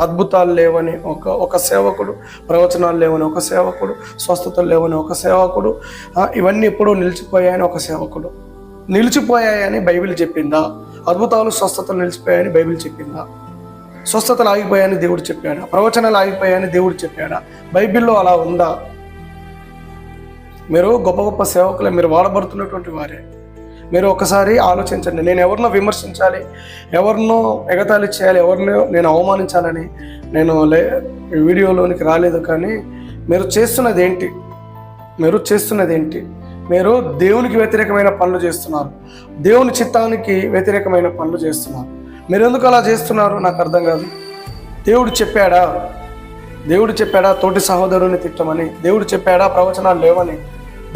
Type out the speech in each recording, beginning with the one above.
అద్భుతాలు లేవని ఒక ఒక సేవకుడు ప్రవచనాలు లేవని ఒక సేవకుడు స్వస్థతలు లేవని ఒక సేవకుడు ఇవన్నీ ఎప్పుడూ నిలిచిపోయాయని ఒక సేవకుడు. నిలిచిపోయాయని బైబిల్ చెప్పిందా? అద్భుతాలు స్వస్థతలు నిలిచిపోయాయని బైబిల్ చెప్పిందా? స్వస్థతలు ఆగిపోయాయని దేవుడు చెప్పాడా? ప్రవచనాలు ఆగిపోయాయని దేవుడు చెప్పాడా? బైబిల్లో అలా ఉందా? మీరు గొప్ప గొప్ప సేవకులే మీరు వాడబడుతున్నటువంటి వారే. మీరు ఒకసారి ఆలోచించండి. నేను ఎవరినో విమర్శించాలి ఎవరినో ఎగతాళి చేయాలి ఎవరినో నేను అవమానించాలని నేను లే వీడియోలోనికి రాలేదు కానీ మీరు చేస్తున్నది ఏంటి? మీరు చేస్తున్నది ఏంటి? మీరు దేవునికి వ్యతిరేకమైన పనులు చేస్తున్నారు. దేవుని చిత్తానికి వ్యతిరేకమైన పనులు చేస్తున్నారు. మీరు ఎందుకు అలా చేస్తున్నారు? నాకు అర్థం కాదు. దేవుడు చెప్పాడా? దేవుడు చెప్పాడా? తోటి సహోదరుని తిట్టమని. దేవుడు చెప్పాడా? ప్రవచనాలు లేవని.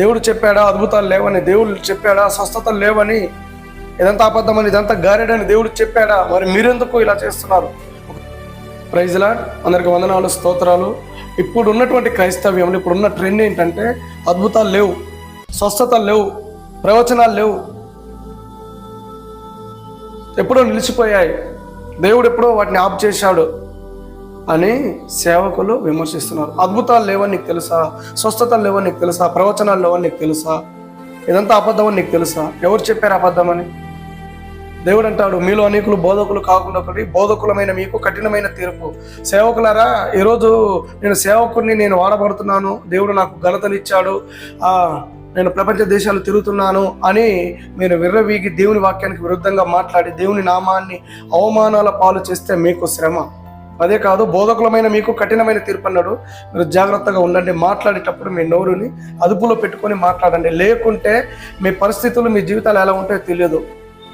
దేవుడు చెప్పాడా అద్భుతాలు లేవని దేవుడు చెప్పాడా స్వస్థతలు లేవని ఇదంతా అబద్ధమని ఇదంతా గారెడని దేవుడు చెప్పాడా? మరి మీరెందుకు ఇలా చేస్తున్నారు? ప్రైజ్లా అందరికి వందనాలు స్తోత్రాలు. ఇప్పుడు ఉన్నటువంటి క్రైస్తవ్యంలో ఇప్పుడు ఉన్న ట్రెండ్ ఏంటంటే అద్భుతాలు లేవు స్వస్థతలు లేవు ప్రవచనాలు లేవు. ఎప్పుడో నిలిచిపోయాయి. దేవుడు ఎప్పుడో వాటిని ఆఫ్ చేశాడు. అని సేవకులు విమర్శిస్తున్నారు. అద్భుతాలు లేవని నీకు తెలుసా? స్వస్థతలు లేవని నీకు తెలుసా? ప్రవచనాలు లేవని నీకు తెలుసా? ఇదంతా అబద్ధమని నీకు తెలుసా? ఎవరు చెప్పారు అబద్ధమని దేవుడు అంటాడు మీలో అనేకులు బోధకులు కాకుండా ఒకటి బోధకులమైన మీకు కఠినమైన తీర్పు. సేవకులారా ఈరోజు నేను సేవకుడిని నేను వాడబడుతున్నాను దేవుడు నాకు ఘనతనిచ్చాడు నేను ప్రపంచ దేశాలు తిరుగుతున్నాను అని మీరు విర్రవీగి దేవుని వాక్యానికి విరుద్ధంగా మాట్లాడి దేవుని నామాన్ని అవమానాల పాలు చేస్తే మీకు శ్రమ. అదే కాదు బోధకులమైన మీకు కఠినమైన తీర్పు అన్నాడు. మీరు జాగ్రత్తగా ఉండండి మాట్లాడేటప్పుడు మీ నోరుని అదుపులో పెట్టుకొని మాట్లాడండి. లేకుంటే మీ పరిస్థితులు మీ జీవితాలు ఎలా ఉంటాయో తెలియదు.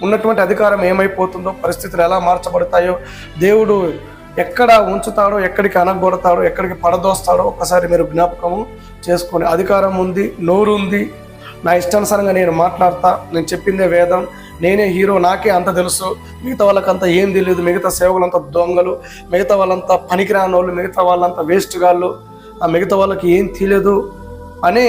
ఉన్నటువంటి అధికారం ఏమైపోతుందో పరిస్థితులు ఎలా మార్చబడతాయో దేవుడు ఎక్కడ ఉంచుతాడో ఎక్కడికి అనగొడతాడో ఎక్కడికి పడదోస్తాడో ఒక్కసారి మీరు జ్ఞాపకము చేసుకొని అధికారం ఉంది నోరు ఉంది. నా ఇష్టానుసారంగా నేను మాట్లాడతా నేను చెప్పిందే వేదం. నేనే హీరో నాకే అంత తెలుసు. మిగతా వాళ్ళకంతా ఏం తెలియదు మిగతా సేవకులంతా దొంగలు మిగతా వాళ్ళంతా పనికిరాని వాళ్ళు మిగతా వాళ్ళంతా వేస్ట్ గాళ్ళు ఆ మిగతా వాళ్ళకి ఏం తెలియదు అని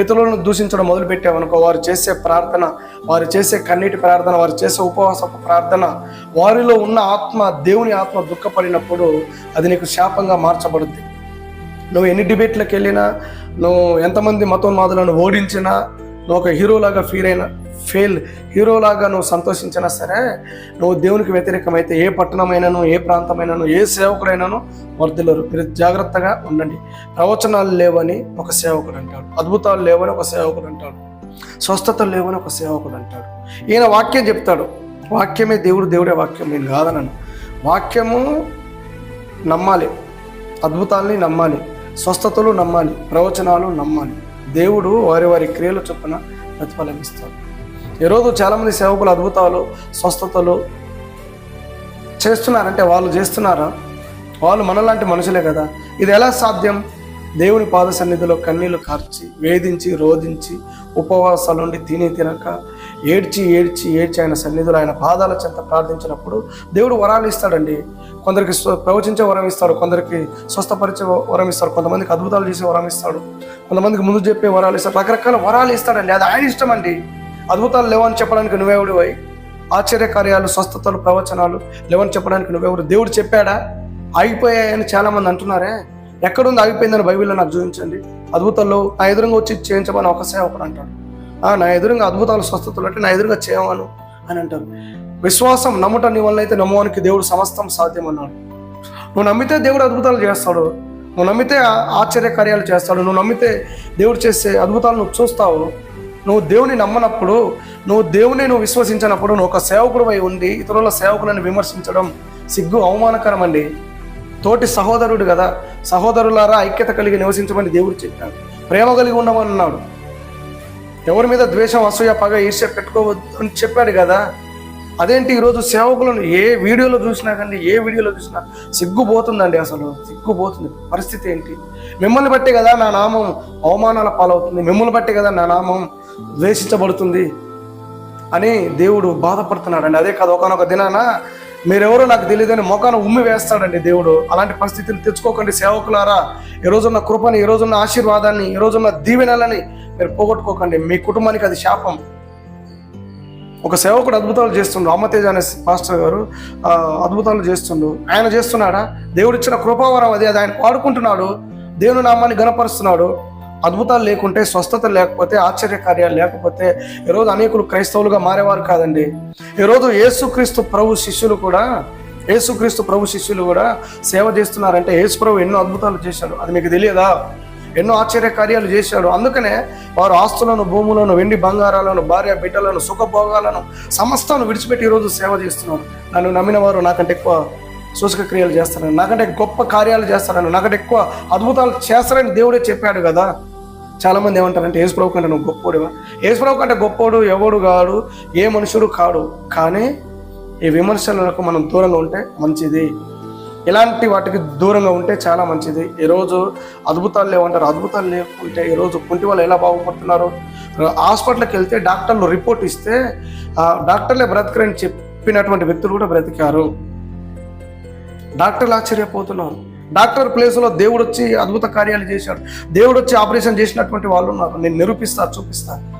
ఇతరులను దూషించడం మొదలుపెట్టామనుకో వారు చేసే ప్రార్థన వారు చేసే కన్నీటి ప్రార్థన వారు చేసే ఉపవాసపు ప్రార్థన వారిలో ఉన్న ఆత్మ దేవుని ఆత్మ దుఃఖపడినప్పుడు అది నీకు శాపంగా మార్చబడుద్ది. నువ్వు ఎన్ని డిబేట్లకు వెళ్ళినా నువ్వు ఎంతమంది మతోన్మాదులను ఓడించినా నువ్వు ఒక హీరోలాగా ఫీల్ అయినా ఫెయిల్ హీరోలాగా నువ్వు సంతోషించినా సరే నువ్వు దేవునికి వ్యతిరేకమైతే ఏ పట్టణమైనను ఏ ప్రాంతమైనను ఏ సేవకుడైనాను వర్ధిల్లరు. మీరు జాగ్రత్తగా ఉండండి. ప్రవచనాలు లేవని ఒక సేవకుడు అంటాడు. అద్భుతాలు లేవని ఒక సేవకుడు అంటాడు. స్వస్థతలు లేవని ఒక సేవకుడు అంటాడు. ఈయన వాక్యం చెప్తాడు. వాక్యమే దేవుడు దేవుడే వాక్యం. నేను కాదనను. వాక్యము నమ్మాలి. అద్భుతాల్ని నమ్మాలి. స్వస్థతలు నమ్మాలి. ప్రవచనాలు నమ్మాలి. దేవుడు వారి వారి క్రియల చొప్పున ప్రతిఫలం ఇస్తాడు ఈరోజు చాలామంది సేవకులు అద్భుతాలు స్వస్థతలు చేస్తున్నారంటే వాళ్ళు చేస్తున్నారా? వాళ్ళు మనలాంటి మనుషులే కదా. ఇది ఎలా సాధ్యం? దేవుని పాద సన్నిధిలో కన్నీళ్ళు కార్చి వేధించి రోధించి ఉపవాసాలు నుండి తిని తినక ఏడ్చి ఏడ్చి ఏడ్చి ఆయన సన్నిధిలో ఆయన పాదాల చెంత ప్రార్థించినప్పుడు దేవుడు వరాలు ఇస్తాడండి. కొందరికి ప్రవచించే వరం ఇస్తాడు కొందరికి స్వస్థపరిచే వరం ఇస్తాడు కొంతమందికి అద్భుతాలు చేసే వరం ఇస్తాడు కొంతమందికి ముందు చెప్పే వరాలు ఇస్తాడు రకరకాల వరాలు ఇస్తాడండి. అది ఆయన ఇష్టం అండి. అద్భుతాలు లేవని చెప్పడానికి నువ్వెవడు ఆశ్చర్య కార్యాలు స్వస్థతలు ప్రవచనాలు లేవని చెప్పడానికి నువ్వెవరు దేవుడు చెప్పాడా? ఆగిపోయాయని చాలామంది అంటున్నారే. ఎక్కడుంది ఆగిపోయిందని బైబిల్లో నాకు చూపించండి. అద్భుతాలు నా ఎదురుగా వచ్చి చేయించమని ఒక సేవకుడు అంటాడు. నా ఎదురుగా అద్భుతాలు స్వస్థతలు అంటే నా ఎదురుగా చేయమను అని అంటారు విశ్వాసం నమ్ముట నీ వల్ల అయితే నమ్మవానికి దేవుడు సమస్తం సాధ్యమన్నాడు. నువ్వు నమ్మితే దేవుడు అద్భుతాలు చేస్తాడు. నువ్వు నమ్మితే ఆశ్చర్యకార్యాలు ఆశ్చర్య కార్యాలు చేస్తాడు. నువ్వు నమ్మితే దేవుడు చేసే అద్భుతాలు నువ్వు చూస్తావు. నువ్వు దేవుని నమ్మనప్పుడు నువ్వు దేవుని నువ్వు విశ్వసించినప్పుడు నువ్వు ఒక సేవకుడు అయి ఉండి ఇతరుల సేవకులను విమర్శించడం సిగ్గు అవమానకరం అండి తోటి సహోదరుడు కదా సహోదరులారా ఐక్యత కలిగి నివసించమని దేవుడు చెప్పాడు. ప్రేమ కలిగి ఉండమని అన్నాడు. ఎవరి మీద ద్వేషం అసూయ పగ ఈర్ష్య పెట్టుకోవద్దు అని చెప్పాడు కదా. అదేంటి ఈరోజు సేవకులను ఏ వీడియోలో చూసినా కానీ ఏ వీడియోలో చూసినా సిగ్గుపోతుందండి అసలు. సిగ్గుపోతుంది. పరిస్థితి ఏంటి? మిమ్మల్ని బట్టి కదా నా నామం అవమానాల పాలవుతుంది. మిమ్మల్ని బట్టి కదా నా నామం ద్వేషించబడుతుంది అని దేవుడు బాధపడుతున్నాడండి. అదే కాదు ఒకనొక దినాన మీరెవరో నాకు తెలియదని మొఖాన ఉమ్మి వేస్తాడండి దేవుడు. అలాంటి పరిస్థితులు తెచ్చుకోకండి సేవకులారా. ఈ రోజున్న కృపని ఈ రోజున్న ఆశీర్వాదాన్ని ఈ రోజున్న దీవెనలని మీరు పోగొట్టుకోకండి. మీ కుటుంబానికి అది శాపం. ఒక సేవకుడు అద్భుతాలు చేస్తుండు. అమ్మతేజ అనే మాస్టర్ గారు అద్భుతాలు చేస్తుండు. ఆయన చేస్తున్నాడా? దేవుడిచ్చిన కృపావరం అది అది ఆయన పాడుకుంటున్నాడు. దేవుని నామాన్ని గణపరుస్తున్నాడు అద్భుతాలు లేకుంటే స్వస్థత లేకపోతే ఆశ్చర్య కార్యాలు లేకపోతే ఈరోజు అనేకులు క్రైస్తవులుగా మారేవారు కాదండి. ఈరోజు యేసుక్రీస్తు ప్రభు శిష్యులు కూడా యేసుక్రీస్తు ప్రభు శిష్యులు కూడా సేవ చేస్తున్నారంటే యేసు ప్రభు ఎన్నో అద్భుతాలు చేశాడు. అది మీకు తెలియదా? ఎన్నో ఆశ్చర్య కార్యాలు చేశాడు. అందుకనే వారు ఆస్తులను భూములను వెండి బంగారాలను భార్య బిడ్డలను సుఖభోగాలను సమస్తను విడిచిపెట్టి ఈరోజు సేవ చేస్తున్నారు నన్ను నమ్మిన వారు నాకంటే ఎక్కువ సూచక క్రియలు చేస్తారని నాకంటే గొప్ప కార్యాలు చేస్తారని నాకంటే ఎక్కువ అద్భుతాలు చేస్తారని దేవుడే చెప్పాడు కదా. చాలా మంది ఏమంటారంటే యేసుప్రభు కంటే నువ్వు గొప్పోడువా? యేసుప్రభు కంటే గొప్పోడు ఎవడు కాడు ఏ మనుషుడు కాడు. కానీ ఈ విమర్శలకు మనం దూరంగా ఉంటే మంచిది. ఇలాంటి వాటికి దూరంగా ఉంటే చాలా మంచిది. ఈరోజు అద్భుతాలు లేవంటారు అద్భుతాలు లేకుంటే ఈరోజు కుంటి వాళ్ళు ఎలా బాగుపడుతున్నారు? హాస్పిటల్కి వెళ్తే డాక్టర్లు రిపోర్ట్ ఇస్తే డాక్టర్లే బ్రతకరని చెప్పినటువంటి వ్యక్తులు కూడా బ్రతికారు. డాక్టర్లు ఆశ్చర్యపోతున్నారు. డాక్టర్ ప్లేస్లో దేవుడు వచ్చి అద్భుత కార్యాలు చేశాడు. దేవుడు వచ్చి ఆపరేషన్ చేసినటువంటి వాళ్ళు ఉన్నారు. నేను నిరూపిస్తా చూపిస్తా.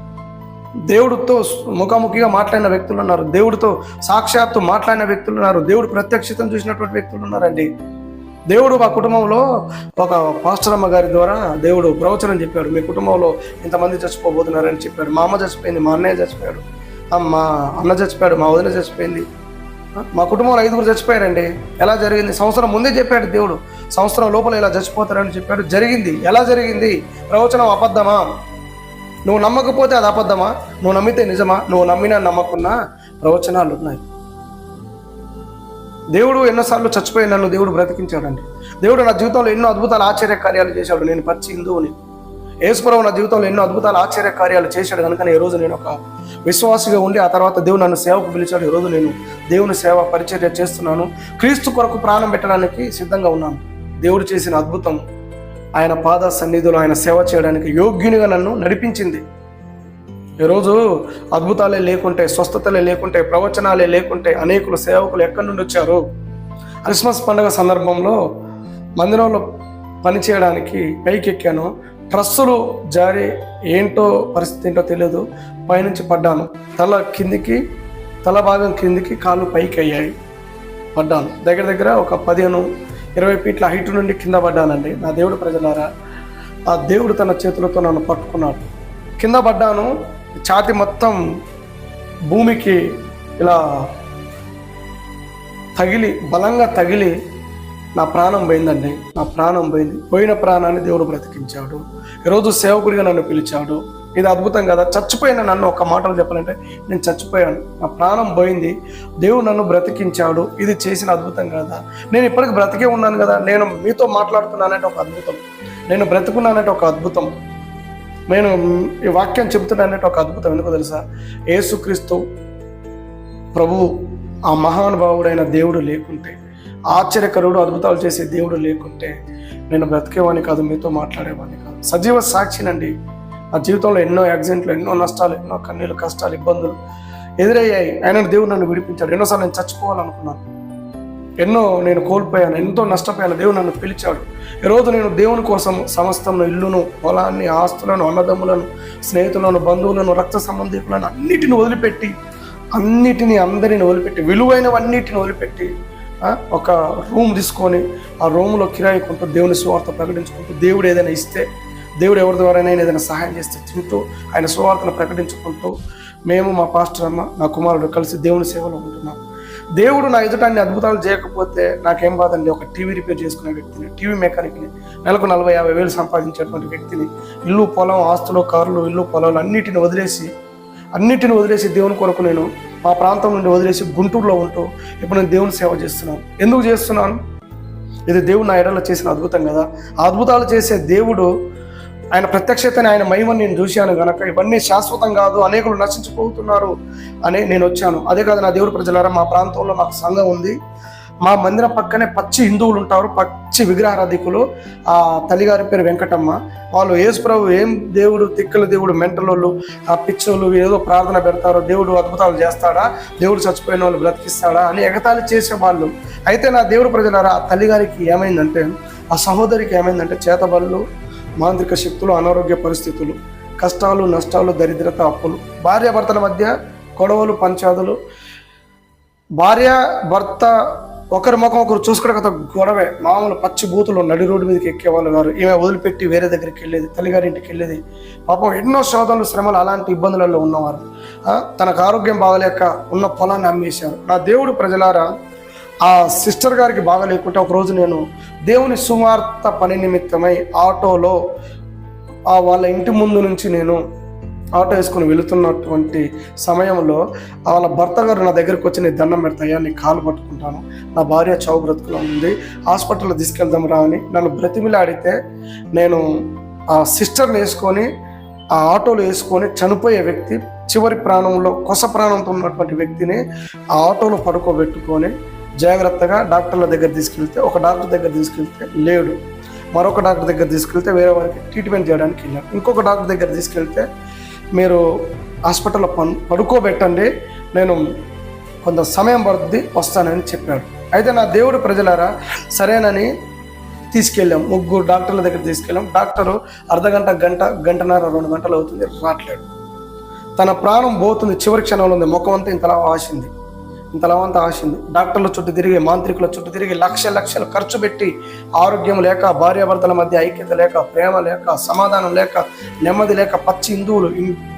దేవుడితో ముఖాముఖిగా మాట్లాడిన వ్యక్తులు ఉన్నారు. దేవుడితో సాక్షాత్తు మాట్లాడిన వ్యక్తులు ఉన్నారు. దేవుడు ప్రత్యక్షితం చూసినటువంటి వ్యక్తులు ఉన్నారండి. దేవుడు మా కుటుంబంలో ఒక పాస్టర్ అమ్మ గారి ద్వారా దేవుడు ప్రవచనం చెప్పాడు. మీ కుటుంబంలో ఇంతమంది చచ్చిపోబోతున్నారని చెప్పాడు. మా అమ్మ చచ్చిపోయింది మా అన్నయ్య చచ్చిపోయాడు. మా అన్న చచ్చిపోయాడు మా వదిన చచ్చిపోయింది. మా కుటుంబంలో ఐదుగురు చచ్చిపోయారండి. ఎలా జరిగింది? సంవత్సరం ముందే చెప్పాడు దేవుడు. సంవత్సరం లోపల ఇలా చచ్చిపోతారని చెప్పాడు. జరిగింది. ఎలా జరిగింది? ప్రవచనం అబద్ధమా? నువ్వు నమ్మకపోతే అది అబద్ధమా? నువ్వు నమ్మితే నిజమా? నువ్వు నమ్మినా నమ్మకున్నా ప్రవచనాలు ఉన్నాయి. దేవుడు ఎన్నోసార్లు చచ్చిపోయి నన్ను దేవుడు బ్రతికించాడండి. దేవుడు నా జీవితంలో ఎన్నో అద్భుతాలు ఆశ్చర్య కార్యాలు చేశాడు. నేను పచ్చి హిందువుని. యేసుప్రభు నా జీవితంలో ఎన్నో అద్భుతాలు ఆశ్చర్య కార్యాలు చేశాడు. కనుక ఈ రోజు నేను ఒక విశ్వాసిగా ఉండి ఆ తర్వాత దేవుడు నన్ను సేవకు పిలిచాడు. ఈ రోజు నేను దేవుని సేవ పరిచర్య చేస్తున్నాను. క్రీస్తు కొరకు ప్రాణం పెట్టడానికి సిద్ధంగా ఉన్నాను. దేవుడు చేసిన అద్భుతం ఆయన పాద సన్నిధిలో ఆయన సేవ చేయడానికి యోగ్యునిగా నన్ను నడిపించింది. ఈరోజు అద్భుతాలే లేకుంటే స్వస్థతలే లేకుంటే ప్రవచనాలే లేకుంటే అనేకులు సేవకులు ఎక్కడి నుండి వచ్చారు? క్రిస్మస్ పండుగ సందర్భంలో మందిరంలో పనిచేయడానికి పైకి ఎక్కాను ట్రస్సులు జారి ఏంటో పరిస్థితి ఏంటో తెలియదు. పైనుంచి పడ్డాను. తల కిందికి తల భాగం కిందికి కాళ్ళు పైకి అయ్యాయి పడ్డాను. దగ్గర దగ్గర ఒక పదిహేను ఇరవై ఫీట్ల హైట్ నుండి కింద పడ్డానండి. నా దేవుడు ప్రజలారా ఆ దేవుడు తన చేతులతో నన్ను పట్టుకున్నాడు. కింద పడ్డాను. ఛాతి మొత్తం భూమికి ఇలా తగిలి బలంగా తగిలి నా ప్రాణం పోయిందండి. నా ప్రాణం పోయింది. పోయిన ప్రాణాన్ని దేవుడు బ్రతికించాడు. ఈరోజు సేవకుడిగా నన్ను పిలిచాడు. ఇది అద్భుతం కదా? చచ్చిపోయిన నన్ను ఒక మాటలు చెప్పాలంటే నేను చచ్చిపోయాను. నా ప్రాణం పోయింది. దేవుడు నన్ను బ్రతికించాడు. ఇది చేసిన అద్భుతం కదా? నేను ఇప్పటికి బ్రతికే ఉన్నాను కదా? నేను మీతో మాట్లాడుతున్నానంటే ఒక అద్భుతం. నేను బ్రతుకున్నానంటే ఒక అద్భుతం. నేను ఈ వాక్యం చెబుతున్నానంటే ఒక అద్భుతం. ఎందుకు తెలుసా? ఏసుక్రీస్తు ప్రభు ఆ మహానుభావుడైన దేవుడు లేకుంటే ఆశ్చర్యకరుడు అద్భుతాలు చేసే దేవుడు లేకుంటే నేను బ్రతికేవాడిని కాదు మీతో మాట్లాడేవాడిని కాదు. సజీవ సాక్షినండి. నా జీవితంలో ఎన్నో యాక్సిడెంట్లు ఎన్నో నష్టాలు ఎన్నో కన్నీళ్ళు కష్టాలు ఇబ్బందులు ఎదురయ్యాయి. ఆయన దేవుడు నన్ను విడిపించాడు. ఎన్నోసార్లు నేను చచ్చిపోవాలనుకున్నాను. ఎన్నో నేను కోల్పోయాను. ఎంతో నష్టపోయాను. దేవుడు నన్ను పిలిచాడు. ఈరోజు నేను దేవుని కోసం సమస్తంను ఇల్లును పొలాన్ని ఆస్తులను అన్నదమ్ములను స్నేహితులను బంధువులను రక్త సంబంధికులను అన్నిటిని వదిలిపెట్టి అన్నిటిని అందరిని వదిలిపెట్టి విలువైనవన్నిటిని వదిలిపెట్టి ఒక రూమ్ తీసుకొని ఆ రూమ్లో కిరాయి కొంటూ దేవుని సువార్త ప్రకటించుకుంటూ దేవుడు ఏదైనా ఇస్తే దేవుడు ఎవరి ద్వారానైనా ఏదైనా సహాయం చేస్తే తింటూ ఆయన సువార్తను ప్రకటించుకుంటూ మేము మా పాస్టర్ అమ్మ నా కుమారుడు కలిసి దేవుని సేవలో ఉంటున్నాం. దేవుడు నా ఎదుట అన్ని అద్భుతాలు చేయకపోతే నాకేం బాధండి? ఒక టీవీ రిపేర్ చేసుకునే వ్యక్తిని టీవీ మెకానిక్ని నెలకు నలభై యాభై వేలు సంపాదించేటువంటి వ్యక్తిని ఇల్లు పొలం ఆస్తులు కార్లు ఇల్లు పొలాలు అన్నిటిని వదిలేసి అన్నిటిని వదిలేసి దేవుని కొరకు నేను మా ప్రాంతం నుండి వదిలేసి గుంటూరులో ఉంటూ ఇప్పుడు నేను దేవుని సేవ చేస్తున్నాను. ఎందుకు చేస్తున్నాను? ఇది దేవుడు నా ఎడలో చేసిన అద్భుతం కదా. ఆ అద్భుతాలు చేసే దేవుడు ఆయన ప్రత్యక్షతని ఆయన మహిమని నేను చూశాను కనుక ఇవన్నీ శాశ్వతం కాదు అనేకులు నశించిపోతున్నారు అని నేను వచ్చాను. అదే కాదు నా దేవుడు ప్రజలారా మా ప్రాంతంలో మాకు సంఘం ఉంది. మా మందిరం పక్కనే పచ్చి హిందువులు ఉంటారు పచ్చి విగ్రహారాధికులు. ఆ తల్లిగారి పేరు వెంకటమ్మ. వాళ్ళు యేసుప్రభు ఏం దేవుడు తిక్కల దేవుడు మెంటలోళ్ళు ఆ పిచ్చోళ్ళు ఏదో ప్రార్థన పెడతారు దేవుడు అద్భుతాలు చేస్తాడా దేవుడు చచ్చిపోయిన వాళ్ళు బ్రతికిస్తాడా అని ఎగతాళి చేసే వాళ్ళు. అయితే నా దేవుడు ప్రజలారా ఆ తల్లిగారికి ఏమైందంటే ఆ సహోదరికి ఏమైందంటే చేతబళ్ళు మాంత్రిక శక్తులు అనారోగ్య పరిస్థితులు కష్టాలు నష్టాలు దరిద్రత అప్పులు. భార్యాభర్తల మధ్య గొడవలు పంచాదులు. భార్య భర్త ఒకరి ముఖం ఒకరు చూసుకోవడం కదా గొడవే మామూలు పచ్చి బూతులు నడి రోడ్డు మీదకి ఎక్కేవాళ్ళు గారు ఈమె వదిలిపెట్టి వేరే దగ్గరికి వెళ్ళేది తల్లిగారింటికి వెళ్ళేది. పాపం ఎన్నో శోధనలు శ్రమలు అలాంటి ఇబ్బందులలో ఉన్నవారు. తనకు ఆరోగ్యం బాగలేక ఉన్న పొలాన్ని అమ్మేశారు. నా దేవుడు ప్రజలారా ఆ సిస్టర్ గారికి బాగా లేకుంటే ఒకరోజు నేను దేవుని సువార్త పని నిమిత్తమై ఆటోలో ఆ వాళ్ళ ఇంటి ముందు నుంచి నేను ఆటో వేసుకుని వెళుతున్నటువంటి సమయంలో వాళ్ళ భర్త గారు నా దగ్గరకు వచ్చి నేను దండం పెడతాయా నీ కాలు పట్టుకుంటాను. నా భార్య చావు బ్రతుకులో ఉంది. హాస్పిటల్లో తీసుకెళ్దాం రా అని నన్ను బ్రతిమిలాడితే నేను ఆ సిస్టర్ని వేసుకొని ఆ ఆటోలో వేసుకొని చనిపోయే వ్యక్తి చివరి ప్రాణంలో కొస ప్రాణంతో ఉన్నటువంటి వ్యక్తిని ఆ ఆటోలో పడుకోబెట్టుకొని జాగ్రత్తగా డాక్టర్ల దగ్గర తీసుకెళ్తే ఒక డాక్టర్ దగ్గర తీసుకెళ్తే లేడు. మరొక డాక్టర్ దగ్గర తీసుకెళ్తే వేరే వారికి ట్రీట్మెంట్ చేయడానికి వెళ్ళాను ఇంకొక డాక్టర్ దగ్గర తీసుకెళ్తే మీరు హాస్పిటల్లో పన్ పడుకోబెట్టండి. నేను కొంత సమయం పడుతుంది వస్తానని చెప్పాడు. అయితే నా దేవుడు ప్రజలారా సరేనని తీసుకెళ్ళాం. ముగ్గురు డాక్టర్ల దగ్గర తీసుకెళ్ళాం. డాక్టరు అర్ధ గంట గంట గంటన్నర రెండు గంటలు అవుతుంది రావట్లేడు తన ప్రాణం పోతుంది. చివరి క్షణంలో ఉంది. ముఖం అంతా ఇంతలా వాసింది. ఇంతలా అంతా ఆశింది. డాక్టర్ల చుట్టూ తిరిగి మాంత్రికుల చుట్టూ తిరిగి లక్ష లక్షలు ఖర్చు పెట్టి ఆరోగ్యం లేక భార్యాభర్తల మధ్య ఐక్యత లేక ప్రేమ లేక సమాధానం లేక నెమ్మది లేక పచ్చి హిందువులు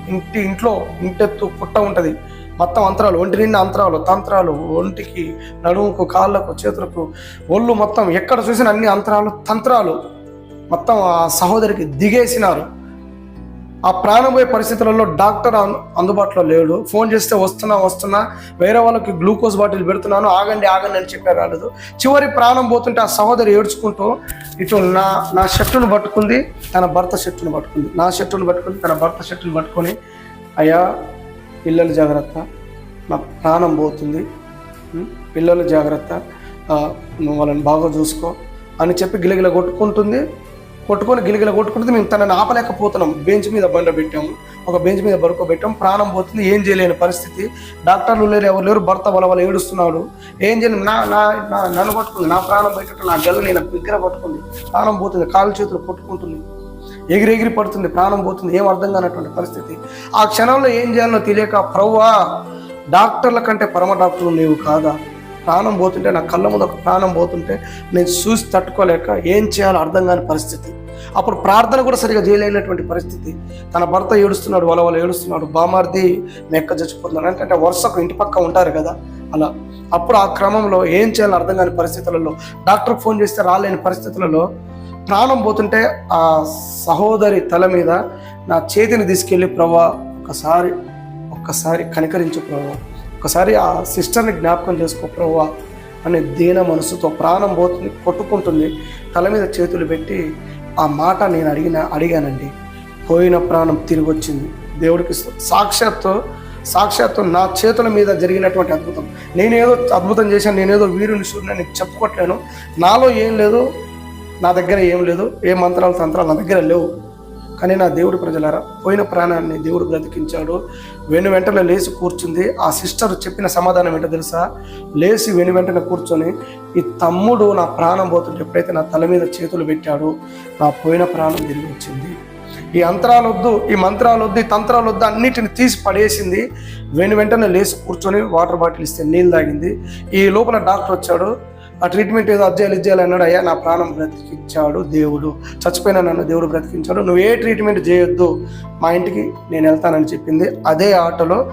ఇంటి ఇంట్లో ఇంటెత్తు పుట్ట ఉంటుంది. మొత్తం అంతరాలు ఒంటి నిండా అంతరాలు తంత్రాలు ఒంటికి నడుముకు కాళ్ళకు చేతులకు ఒళ్ళు మొత్తం ఎక్కడ చూసినా అన్ని అంతరాలు తంత్రాలు. మొత్తం ఆ సహోదరికి దిగేసినారు. ఆ ప్రాణం పోయే పరిస్థితులలో డాక్టర్ అందుబాటులో లేడు. ఫోన్ చేస్తే వస్తున్నా వస్తున్నా వేరే వాళ్ళకి గ్లూకోజ్ బాటిల్ పెడుతున్నాను ఆగండి ఆగండి అని చెప్పారు రాలేదు. చివరి ప్రాణం పోతుంటే ఆ సహోదరి ఏడ్చుకుంటూ ఇటు నా నా షర్టును పట్టుకుంది తన భర్త షర్టును పట్టుకుంది. నా షర్టును పట్టుకుంది తన భర్త షర్టును పట్టుకొని అయ్యా పిల్లలు జాగ్రత్త నా ప్రాణం పోతుంది పిల్లల పిల్లలు జాగ్రత్త నువ్వు వాళ్ళని బాగా చూసుకో అని చెప్పి గిలగిల కొట్టుకుంటుంది. కొట్టుకొని గిలిగిల కొట్టుకుంటే మేము తనని ఆపలేకపోతున్నాం. బెంచ్ మీద బండ పెట్టాము. ఒక బెంచ్ మీద పడుకోబెట్టాం ప్రాణం పోతుంది. ఏం చేయలేని పరిస్థితి. డాక్టర్లు లేరు ఎవరు లేరు. భర్త వాళ్ళ వాళ్ళు ఏడుస్తున్నాడు. ఏం చేయలేము నా నా నా- నన్ను పట్టుకుంది నా ప్రాణం బయట నా గల్లు నేను దగ్గర పట్టుకుంది ప్రాణం పోతుంది. కాలు చేతులు కొట్టుకుంటుంది. ఎగిరి ఎగిరి పడుతుంది. ప్రాణం పోతుంది. ఏం అర్థం కానటువంటి పరిస్థితి. ఆ క్షణంలో ఏం చేయాలో తెలియక ప్రవ్వా డాక్టర్ల కంటే పరమ డాక్టర్లు నీవు కాదా? ప్రాణం పోతుంటే నా కళ్ళ ముందు ఒక ప్రాణం పోతుంటే నేను చూసి తట్టుకోలేక ఏం చేయాలో అర్థం కాని పరిస్థితి. అప్పుడు ప్రార్థన కూడా సరిగా చేయలేనటువంటి పరిస్థితి. తన భర్త ఏడుస్తున్నాడు వాళ్ళ వాళ్ళు ఏడుస్తున్నాడు బామార్ది మెక్క చచ్చిపోతున్నాడు అంటే వరుసకు ఇంటి పక్క ఉంటారు కదా. అలా. అప్పుడు ఆ క్రమంలో ఏం చేయాలో అర్థం కాని పరిస్థితులలో డాక్టర్ ఫోన్ చేస్తే రాలేని పరిస్థితులలో ప్రాణం పోతుంటే ఆ సహోదరి తల మీద నా చేతిని తీసుకెళ్ళి ప్రభా ఒకసారి ఒక్కసారి కనికరించు ప్రభా ఒకసారి ఆ సిస్టర్ని జ్ఞాపకం చేసుకో ప్రభువా అనే దీన మనసుతో ప్రాణం పోతుంది కొట్టుకుంటుంది తల మీద చేతులు పెట్టి ఆ మాట నేను అడిగిన అడిగానండి. పోయిన ప్రాణం తిరిగి వచ్చింది దేవుడికి సాక్షాత్తు సాక్షాత్తు నా చేతుల మీద జరిగినటువంటి అద్భుతం. నేనేదో అద్భుతం చేశాను నేనేదో వీరుని సూర్యుని నీకు చెప్పుకోవట్లేను నాలో ఏం లేదు నా దగ్గర ఏం లేదు ఏ మంత్రాలు తంత్రాలు నా దగ్గర లేవు. కానీ నా దేవుడు ప్రజలారా పోయిన ప్రాణాన్ని దేవుడు బ్రతికించాడు. వెను వెంటనే లేచి కూర్చుంది. ఆ సిస్టర్ చెప్పిన సమాధానం ఏంటో తెలుసా? లేచి వెను వెంటనే కూర్చొని ఈ తమ్ముడు నా ప్రాణం పోతుంటే ఎప్పుడైతే నా తల మీద చేతులు పెట్టాడో నా పోయిన ప్రాణం తిరిగి వచ్చింది. ఈ అంతరాలు వద్దు ఈ మంత్రాలు వద్దు ఈ తంత్రాలు వద్దు అన్నిటిని తీసి పడేసింది. వెను వెంటనే లేచి కూర్చొని వాటర్ బాటిల్ ఇస్తే నీళ్ళు తాగింది. ఈ లోపల డాక్టర్ వచ్చాడు. ఆ ట్రీట్మెంట్ ఏదో అజ్జాలు ఇజ్జాలు అన్నాడు అయ్యా నా ప్రాణం బ్రతికించాడు దేవుడు. చచ్చిపోయిన నన్ను దేవుడు బ్రతికించాడు. నువ్వు ఏ ట్రీట్మెంట్ చేయొద్దు. మా ఇంటికి నేను వెళ్తానని చెప్పింది. అదే ఆటోలో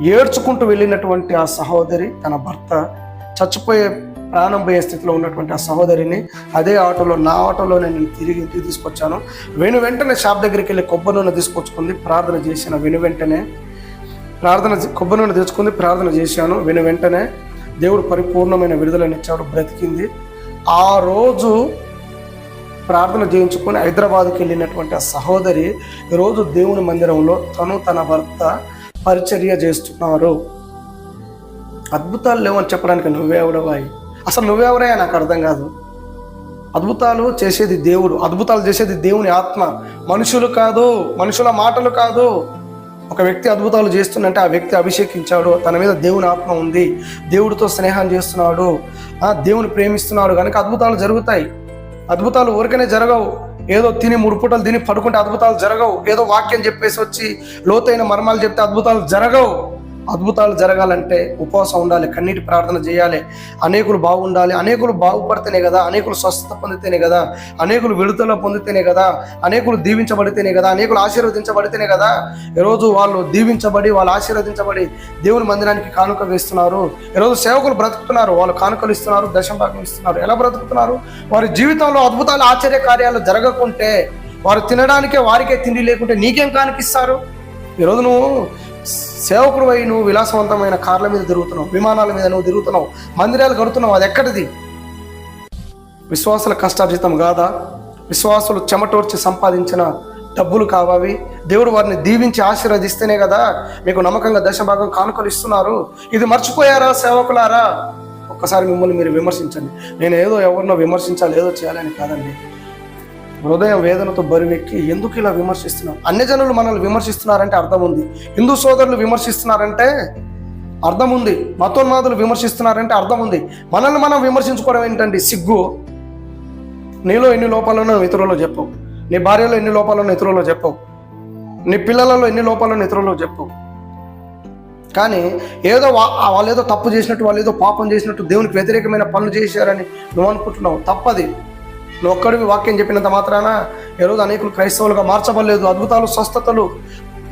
ఏడ్చుకుంటూ వెళ్ళినటువంటి ఆ సహోదరి తన భర్త చచ్చిపోయే ప్రాణం పోయే స్థితిలో ఉన్నటువంటి ఆ సహోదరిని అదే ఆటోలో నా ఆటోలో నేను తిరిగి ఇంటికి తీసుకొచ్చాను. వెను వెంటనే షాప్ దగ్గరికి వెళ్ళి కొబ్బరి నూనె తీసుకొచ్చుకుంది ప్రార్థన చేసిన వెను వెంటనే. ప్రార్థన కొబ్బరి నూనె తెచ్చుకుంది ప్రార్థన చేశాను వెను వెంటనే. దేవుడు పరిపూర్ణమైన విడుదలనిచ్చాడు బ్రతికింది. ఆ రోజు ప్రార్థన చేయించుకొని హైదరాబాద్కి వెళ్ళినటువంటి ఆ సహోదరి ఈరోజు దేవుని మందిరంలో తను తన భర్త పరిచర్య చేస్తున్నారు. అద్భుతాలు లేవని చెప్పడానికి నువ్వెవడవాయి అసలు నువ్వెవరయ్యా నాకు అర్థం కాదు. అద్భుతాలు చేసేది దేవుడు అద్భుతాలు చేసేది దేవుని ఆత్మ. మనుషులు కాదు మనుషుల మాటలు కాదు. ఒక వ్యక్తి అద్భుతాలు చేస్తుందంటే ఆ వ్యక్తి అభిషేకించాడు తన మీద దేవుని ఆత్మ ఉంది దేవుడితో స్నేహం చేస్తున్నాడు ఆ దేవుని ప్రేమిస్తున్నాడు. కనుక అద్భుతాలు జరుగుతాయి. అద్భుతాలు ఊరికనే జరగవు. ఏదో తిని మూడు పూటలు తిని పడుకుంటే అద్భుతాలు జరగవు. ఏదో వాక్యం చెప్పేసి వచ్చి లోతైన మర్మాలు చెప్తే అద్భుతాలు జరగవు. అద్భుతాలు జరగాలంటే ఉపవాసం ఉండాలి కన్నీటి ప్రార్థన చేయాలి అనేకులు బాగుండాలి అనేకులు బాగుపడితేనే కదా అనేకులు స్వస్థత పొందితేనే కదా అనేకులు విడుదల పొందితేనే కదా అనేకులు దీవించబడితేనే కదా అనేకులు ఆశీర్వదించబడితేనే కదా ఈరోజు వాళ్ళు దీవించబడి వాళ్ళు ఆశీర్వదించబడి దేవుని మందిరానికి కానుక వేస్తున్నారు. ఈరోజు సేవకులు బ్రతుకుతున్నారు వాళ్ళు కానుకలు ఇస్తున్నారు దశంభాగం ఇస్తున్నారు. ఎలా బ్రతుకుతున్నారు? వారి జీవితంలో అద్భుతాలు ఆశ్చర్య కార్యాలు జరగకుంటే వారు తినడానికే వారికే తిండి లేకుంటే నీకేం కానుకిస్తారు? ఈరోజు నువ్వు సేవకుడు అయి నువ్వు విలాసవంతమైన కార్ల మీద తిరుగుతున్నావు విమానాల మీద నువ్వు తిరుగుతున్నావు మందిరాలు కడుతున్నావు అది ఎక్కడిది? విశ్వాసుల కష్టార్జితం కాదా? విశ్వాసులు చెమటోర్చి సంపాదించిన డబ్బులు కావవి? దేవుడు వారిని దీవించి ఆశీర్వదిస్తేనే కదా మీకు నమ్మకంగా దశభాగం కానుకలు ఇస్తున్నారు. ఇది మర్చిపోయారా సేవకులారా? ఒక్కసారి మిమ్మల్ని మీరు విమర్శించండి. నేను ఏదో ఎవరినో విమర్శించాలి ఏదో చేయాలని కాదండి. హృదయం వేదనతో బరువెక్కి ఎందుకు ఇలా విమర్శిస్తున్నాం అన్ని జనులు మనల్ని విమర్శిస్తున్నారంటే అర్థం ఉంది. హిందూ సోదరులు విమర్శిస్తున్నారంటే అర్థం ఉంది. మతోన్మాదులు విమర్శిస్తున్నారంటే అర్థం ఉంది. మనల్ని మనం విమర్శించుకోవడం ఏంటండి? సిగ్గు. నీలో ఎన్ని లోపాలను ఇతరులలో చెప్పవు నీ భార్యలో ఎన్ని లోపాలను ఇతరులో చెప్పవు నీ పిల్లలలో ఎన్ని లోపాలను ఇతరులో చెప్పవు కానీ ఏదో వా- వాళ్ళు ఏదో తప్పు చేసినట్టు వాళ్ళు ఏదో పాపం చేసినట్టు దేవునికి వ్యతిరేకమైన పనులు చేశారని నువ్వు అనుకుంటున్నావు. తప్పది. నువ్వు ఒక్కడివి వాక్యం చెప్పినంత మాత్రాన ఈరోజు అనేకులు క్రైస్తవులుగా మార్చబడలేదు. అద్భుతాలు స్వస్థతలు.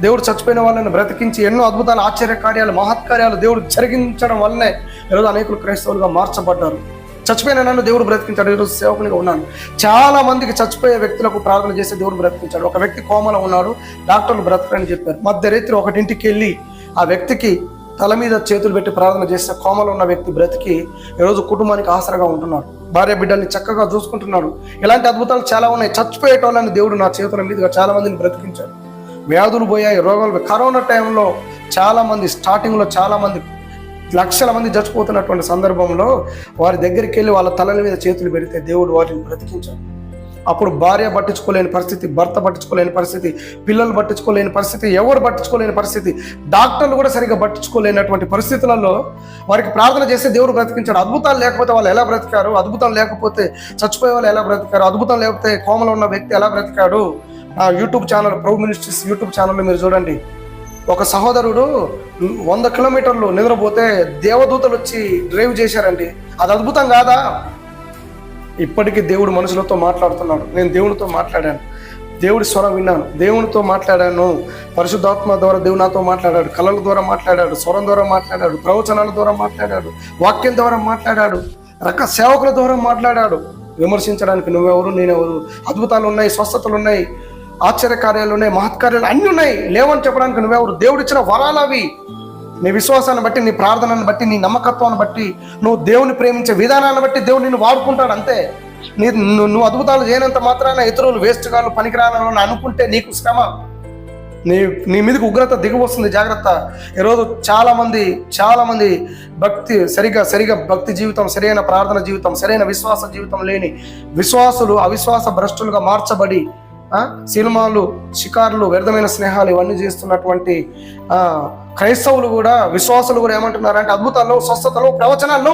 దేవుడు చచ్చిపోయిన వాళ్ళని బ్రతికించి ఎన్నో అద్భుతాలు ఆశ్చర్య కార్యాలు మహత్కార్యాలు దేవుడు జరిగించడం వల్లనే ఈరోజు అనేకులు క్రైస్తవులుగా మార్చబడ్డారు. చచ్చిపోయిన నన్ను దేవుడు బ్రతికించాడు. ఈరోజు సేవకునిగా ఉన్నాను. చాలా మందికి చచ్చిపోయే వ్యక్తులకు ప్రార్థన చేసి దేవుడు బ్రతికించాడు. ఒక వ్యక్తి కోమలో ఉన్నాడు. డాక్టర్లు బ్రతకని చెప్పారు. మధ్యరాత్రి ఒకటింటికి వెళ్ళి ఆ వ్యక్తికి తల మీద చేతులు పెట్టి ప్రార్థన చేస్తే కోమలో ఉన్న వ్యక్తి బ్రతికి ఈరోజు కుటుంబానికి ఆసరగా ఉంటున్నాడు. భార్య బిడ్డల్ని చక్కగా చూసుకుంటున్నాడు. ఇలాంటి అద్భుతాలు చాలా ఉన్నాయి. చచ్చిపోయేటోళ్ళని దేవుడు నా చేతుల మీదుగా చాలా మందిని బ్రతికించాడు. వ్యాధులు పోయాయి రోగాలు కరోనా టైంలో చాలా మంది స్టార్టింగ్లో చాలా మంది లక్షల మంది చచ్చిపోతున్నటువంటి సందర్భంలో వారి దగ్గరికి వెళ్ళి వాళ్ళ తలల మీద చేతులు పెడితే దేవుడు వారిని బ్రతికించాడు. అప్పుడు భార్య పట్టించుకోలేని పరిస్థితి భర్త పట్టించుకోలేని పరిస్థితి పిల్లలు పట్టించుకోలేని పరిస్థితి ఎవరు పట్టించుకోలేని పరిస్థితి డాక్టర్లు కూడా సరిగ్గా పట్టించుకోలేనటువంటి పరిస్థితులలో వారికి ప్రార్థన చేస్తే దేవుడు బ్రతికించాడు. అద్భుతాలు లేకపోతే వాళ్ళు ఎలా బ్రతికారు? అద్భుతం లేకపోతే చచ్చిపోయే వాళ్ళు ఎలా బ్రతికారు? అద్భుతం లేకపోతే కోమలో ఉన్న వ్యక్తి ఎలా బ్రతికాడు? ఆ YouTube channel Prabhu Ministries YouTube ఛానల్లో మీరు చూడండి. ఒక సహోదరుడు వంద కిలోమీటర్లు నిద్రపోతే దేవదూతలు వచ్చి డ్రైవ్ చేశారండి. అది అద్భుతం కాదా? ఇప్పటికీ దేవుడు మనుషులతో మాట్లాడుతున్నాడు. నేను దేవునితో మాట్లాడాను. దేవుడి స్వరం విన్నాను. దేవునితో మాట్లాడాను. పరిశుద్ధాత్మ ద్వారా దేవుడు నాతో మాట్లాడాడు. కళల ద్వారా మాట్లాడాడు. స్వరం ద్వారా మాట్లాడాడు. ప్రవచనాల ద్వారా మాట్లాడాడు. వాక్యం ద్వారా మాట్లాడాడు. రక సేవకుల ద్వారా మాట్లాడాడు. విమర్శించడానికి నువ్వెవరు నేనెవరు? అద్భుతాలు ఉన్నాయి స్వస్థతలు ఉన్నాయి ఆశ్చర్య కార్యాలు ఉన్నాయి మహత్కార్యాలు అన్నీ ఉన్నాయి. లేవని చెప్పడానికి నువ్వెవరు? దేవుడిచ్చిన వరాలు అవి నీ విశ్వాసాన్ని బట్టి నీ ప్రార్థనను బట్టి నీ నమ్మకత్వాన్ని బట్టి నువ్వు దేవుని ప్రేమించే విధానాన్ని బట్టి దేవుడు నిన్ను వాడుకుంటాడు అంతే. నీ నువ్వు అద్భుతాలు చేయనంత మాత్రాన ఇతరులు వేస్ట్ కాళ్ళు పనికిరాలని అనుకుంటే నీకు శ్రమ. నీ నీ మీదకి ఉగ్రత దిగి వస్తుంది జాగ్రత్త. ఈరోజు చాలామంది చాలామంది భక్తి సరిగా సరిగా భక్తి జీవితం సరైన ప్రార్థన జీవితం సరైన విశ్వాస జీవితం లేని విశ్వాసులు అవిశ్వాస భ్రష్టులుగా మార్చబడి సినిమాలు షికారులు వ్యర్థమైన స్నేహాలు ఇవన్నీ చేస్తున్నటువంటి క్రైస్తవులు కూడా విశ్వాసులు కూడా ఏమంటున్నారంటే అద్భుతాల్లో స్వస్థతలు ప్రవచనాల్లో.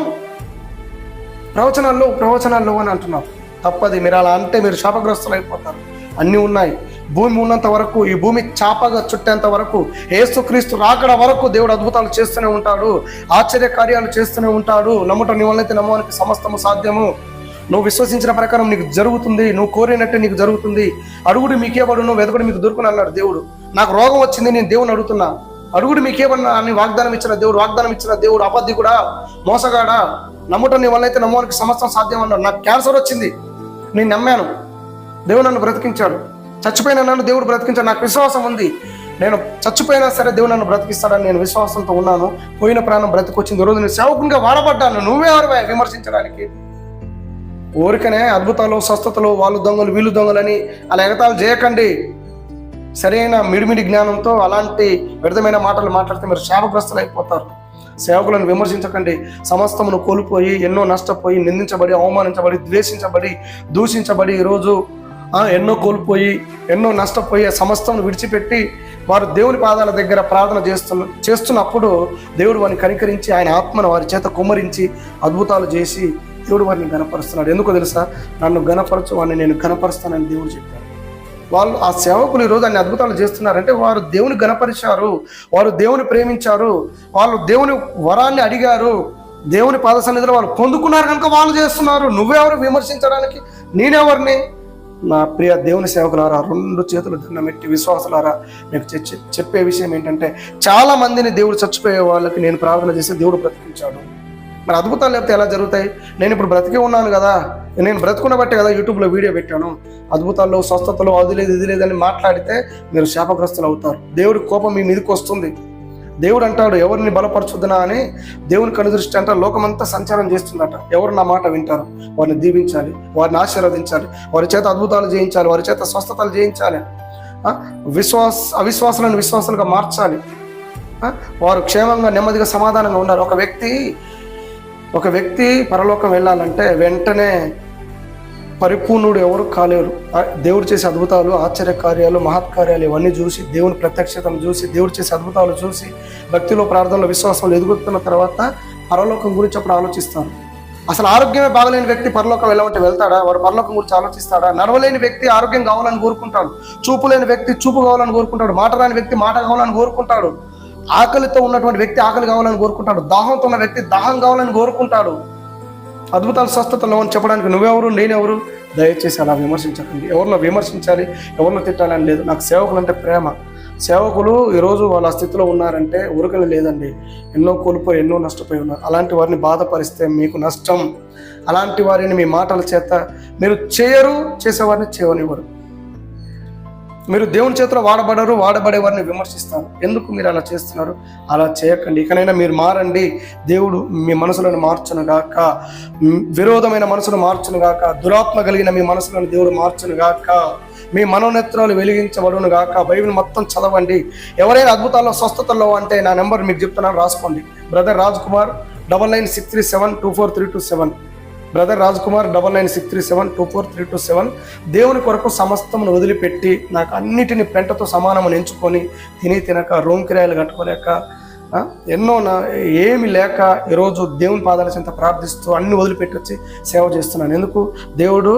ప్రవచనాల్లో ప్రవచనాల్లో అని అంటున్నారు. తప్పది. మీరు అలా అంటే మీరు శాపగ్రస్తులు అయిపోతారు. అన్నీ ఉన్నాయి. భూమి ఉన్నంత వరకు ఈ భూమి చాపగా చుట్టేంత వరకు ఏసుక్రీస్తు రాకడ వరకు దేవుడు అద్భుతాలు చేస్తూనే ఉంటాడు. ఆశ్చర్య కార్యాలు చేస్తూనే ఉంటాడు. నమ్ముట నీ వల్లైతే నమ్మడానికి సమస్తము సాధ్యము. నువ్వు విశ్వసించిన ప్రకారం నీకు జరుగుతుంది నువ్వు కోరినట్టే నీకు జరుగుతుంది. అడుగుడు మీకేబడును వెదకుడు మీకు దొరుకుని అన్నాడు దేవుడు. నాకు రోగం వచ్చింది నేను దేవుని అడుగుతున్నా. అడుగుడు మీకేమన్నా అని వాగ్దానం ఇచ్చిన దేవుడు వాగ్దానం ఇచ్చిన దేవుడు అబద్ధి కూడా మోసగాడా? నమ్మటం నీ వల్ల అయితే నమ్మడానికి సమస్తం సాధ్యం అన్నాడు. నాకు క్యాన్సర్ వచ్చింది నేను నమ్మాను. దేవుడు నన్ను బ్రతికించాడు. చచ్చిపోయిన నన్ను దేవుడు బ్రతికించాడు. నాకు విశ్వాసం ఉంది. నేను చచ్చిపోయినా సరే దేవుడు నన్ను బ్రతికిస్తాడని నేను విశ్వాసంతో ఉన్నాను. పోయిన ప్రాణం బ్రతికొచ్చింది. రోజు నేను సేవకునిగా వాడబడ్డాను. నువ్వే ఎవరు విమర్శించడానికి. ఊరికనే అద్భుతాలు స్వస్థతలు వాళ్ళు దొంగలు వీళ్ళు దొంగలని అలా ఎగతాలు చేయకండి. సరైన మిడిమిడి జ్ఞానంతో అలాంటి వ్యర్థమైన మాటలు మాట్లాడితే మీరు శాపగ్రస్తులు అయిపోతారు సేవకులను విమర్శించకండి. సమస్తమును కోల్పోయి ఎన్నో నష్టపోయి నిందించబడి అవమానించబడి ద్వేషించబడి దూషించబడి ఈరోజు ఎన్నో కోల్పోయి ఎన్నో నష్టపోయి సమస్తమును విడిచిపెట్టి వారు దేవుని పాదాల దగ్గర ప్రార్థన చేస్తున్న చేస్తున్నప్పుడు దేవుడు వారిని కనికరించి ఆయన ఆత్మను వారి చేత కుమ్మరించి అద్భుతాలు చేసి దేవుడు వారిని గనపరుస్తున్నాడు ఎందుకో తెలుసా? నన్ను గనపరచు వాడిని నేను గనపరుస్తానని దేవుడు చెప్పాడు. వాళ్ళు ఆ సేవకులు ఈరోజు అన్ని అద్భుతాలు చేస్తున్నారంటే వారు దేవుని గణపరిచారు వారు దేవుని ప్రేమించారు వాళ్ళు దేవుని వరాన్ని అడిగారు దేవుని పాద సన్నిధిలో వాళ్ళు పొందుకున్నారు కనుక వాళ్ళు చేస్తున్నారు. నువ్వెవరు విమర్శించడానికి? నేనెవరిని? నా ప్రియ దేవుని సేవకులారా రెండు చేతులు దండమెట్టి విశ్వాసులారా మీకు చెప్పే విషయం ఏంటంటే చాలా మందిని దేవుడు చచ్చిపోయే వాళ్ళకి నేను ప్రార్థన చేసి దేవుడు బ్రతికించాడు. మరి అద్భుతాలు లేకపోతే ఎలా జరుగుతాయి? నేను ఇప్పుడు బ్రతికే ఉన్నాను కదా నేను బ్రతుకున్న బట్టే కదా యూట్యూబ్లో వీడియో పెట్టాను. అద్భుతాలు స్వస్థతలో అది లేదు ఇది లేదని మాట్లాడితే మీరు శాపగ్రస్తులు అవుతారు. దేవుడి కోపం మీ మీదకి వస్తుంది. దేవుడు అంటాడు ఎవరిని బలపరచుద్దునా అని దేవుని కనుదృష్టి అంటే లోకమంతా సంచారం చేస్తుందట. ఎవరు నా మాట వింటారు? వారిని దీవించాలి వారిని ఆశీర్వదించాలి వారి చేత అద్భుతాలు చేయించాలి వారి చేత స్వస్థతలు చేయించాలి విశ్వాస అవిశ్వాసాలను విశ్వాసాలుగా మార్చాలి. వారు క్షేమంగా నెమ్మదిగా సమాధానంగా ఉండాలి ఒక వ్యక్తి ఒక వ్యక్తి పరలోకం వెళ్ళాలంటే వెంటనే పరిపూర్ణుడు ఎవరు కాలేరు. దేవుడు చేసే అద్భుతాలు ఆశ్చర్య కార్యాలు మహత్కార్యాలు ఇవన్నీ చూసి దేవుని ప్రత్యక్షతను చూసి దేవుడు చేసే అద్భుతాలు చూసి భక్తిలో ప్రార్థనలో విశ్వాసంలో ఎదుగుతున్న తర్వాత పరలోకం గురించి అప్పుడు ఆలోచిస్తాను. అసలు ఆరోగ్యమే బాగలేని వ్యక్తి పరలోకం వెళ్ళమంటే వెళ్తాడా? వాడు పరలోకం గురించి ఆలోచిస్తాడా? నడవలేని వ్యక్తి ఆరోగ్యం కావాలని కోరుకుంటాడు. చూపు లేని వ్యక్తి చూపు కావాలని కోరుకుంటాడు. మాట రాని వ్యక్తి మాట కావాలని కోరుకుంటాడు. ఆకలితో ఉన్నటువంటి వ్యక్తి ఆకలి కావాలని కోరుకుంటాడు. దాహంతో ఉన్న వ్యక్తి దాహం కావాలని కోరుకుంటాడు. అద్భుతాలు స్వస్థతలో అని చెప్పడానికి నువ్వెవరు నేనెవరు? దయచేసి అలా విమర్శించకండి. ఎవరినో విమర్శించాలి ఎవరినో తిట్టాలని లేదు. నాకు సేవకులు అంటే ప్రేమ. సేవకులు ఈరోజు వాళ్ళ స్థితిలో ఉన్నారంటే ఉరకలు లేదండి. ఎన్నో కోల్పోయి ఎన్నో నష్టపోయి ఉన్నారు. అలాంటి వారిని బాధపరిస్తే మీకు నష్టం. అలాంటి వారిని మీ మాటల చేత మీరు చేయరు చేసేవారిని చేయనివ్వరు. మీరు దేవుని చేతిలో వాడబడరు వాడబడే వారిని విమర్శిస్తారు. ఎందుకు మీరు అలా చేస్తున్నారు? అలా చేయకండి. ఇకనైనా మీరు మారండి. దేవుడు మీ మనసులను మార్చును గాక. విరోధమైన మనసును మార్చును గాక. దురాత్మ కలిగిన మీ మనసులను దేవుడు మార్చును గాక. మీ మనోనేత్రాలు వెలిగించబడును గాక. బైబిల్ మొత్తం చదవండి. ఎవరైనా అద్భుతాల్లో స్వస్థతల్లో అంటే నా నెంబర్ మీకు చెప్తున్నాను రాసుకోండి. Brother Raj Kumar double nine six three seven two four three two seven. Brother Raj Kumar double nine six three seven two four three two seven దేవుని కొరకు సమస్తమును వదిలిపెట్టి నాకు అన్నిటిని పెంటతో సమానమని ఎంచుకొని తిని తినక రూమ్ కిరాయిలు కట్టుకోలేక ఎన్నో నా ఏమి లేక ఈరోజు దేవుని పాదాల చెంత ప్రార్థిస్తూ అన్ని వదిలిపెట్టి వచ్చి సేవ చేస్తున్నాను. ఎందుకు? దేవుడు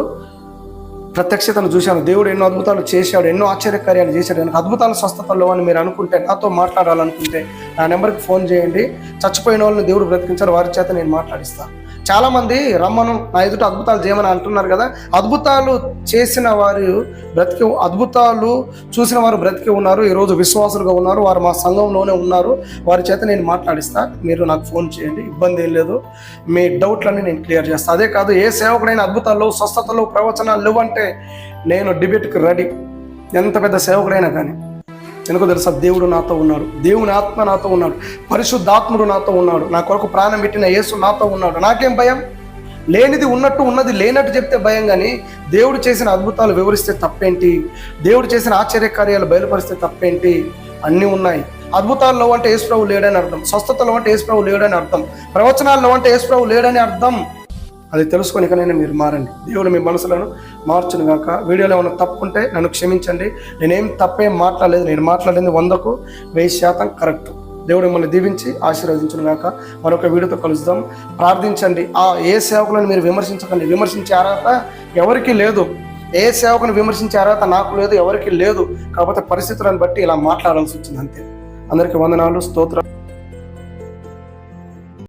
ప్రత్యక్షతను చూశాను. దేవుడు ఎన్నో అద్భుతాలు చేశాడు ఎన్నో ఆశ్చర్యకార్యాలు చేశాడు. నాకు అద్భుతాల స్వస్థతల్లో అని మీరు అనుకుంటే నాతో మాట్లాడాలనుకుంటే నా నెంబర్కి ఫోన్ చేయండి. చచ్చిపోయిన వాళ్ళని దేవుడు బ్రతికించారు వారి చేత నేను మాట్లాడిస్తాను చాలా మంది రమ్మను నా ఎదుట అద్భుతాలు చేయమని అంటున్నారు కదా. అద్భుతాలు చేసిన వారు బ్రతికి అద్భుతాలు చూసిన వారు బ్రతికి ఉన్నారు. ఈరోజు విశ్వాసులుగా ఉన్నారు. వారు మా సంఘంలోనే ఉన్నారు. వారి చేత నేను మాట్లాడిస్తా. మీరు నాకు ఫోన్ చేయండి. ఇబ్బంది ఏం లేదు. మీ డౌట్లన్నీ నేను క్లియర్ చేస్తాను అదే కాదు ఏ సేవకుడైన అద్భుతాలు స్వస్థతలు ప్రవచనాలు లేవంటే నేను డిబేట్కి రెడీ. ఎంత పెద్ద సేవకుడైనా కానీ. ఎందుకో తెలుసా దేవుడు నాతో ఉన్నాడు. దేవుని ఆత్మ నాతో ఉన్నాడు. పరిశుద్ధాత్ముడు నాతో ఉన్నాడు. నా కొరకు ప్రాణం పెట్టిన యేసు నాతో ఉన్నాడు. నాకేం భయం? లేనిది ఉన్నట్టు ఉన్నది లేనట్టు చెప్తే భయం కానీ దేవుడు చేసిన అద్భుతాలు వివరిస్తే తప్పేంటి? దేవుడు చేసిన ఆశ్చర్యకార్యాలు బయలుపరిస్తే తప్పేంటి? అన్నీ ఉన్నాయి. అద్భుతాల్లో అంటే యేసుప్రభు లేడని అర్థం. స్వస్థతలో అంటే యేసుప్రభు లేడని అర్థం. ప్రవచనాల్లో అంటే యేసుప్రభు లేడని అర్థం. అది తెలుసుకొనికనైనా మీరు మారండి. దేవుడు మీ మనసులను మార్చును గాక వీడియోలో ఏమైనా తప్పు ఉంటే నన్ను క్షమించండి. నేనేం తప్పేం మాట్లాడలేదు. నేను మాట్లాడింది వందకు వెయ్యి శాతం కరెక్ట్. దేవుడు మిమ్మల్ని దీవించి ఆశీర్వదించును గాక మరొక వీడియోతో కలుద్దాం. ప్రార్థించండి. ఆ ఏ సేవకులను మీరు విమర్శించకండి. విమర్శించే అర్హత ఎవరికీ లేదు. ఏ సేవకుని విమర్శించే అర్హత నాకు లేదు ఎవరికీ లేదు. కాకపోతే పరిస్థితులను బట్టి ఇలా మాట్లాడాల్సి వచ్చింది అంతే. అందరికీ వందనాలు స్తోత్రం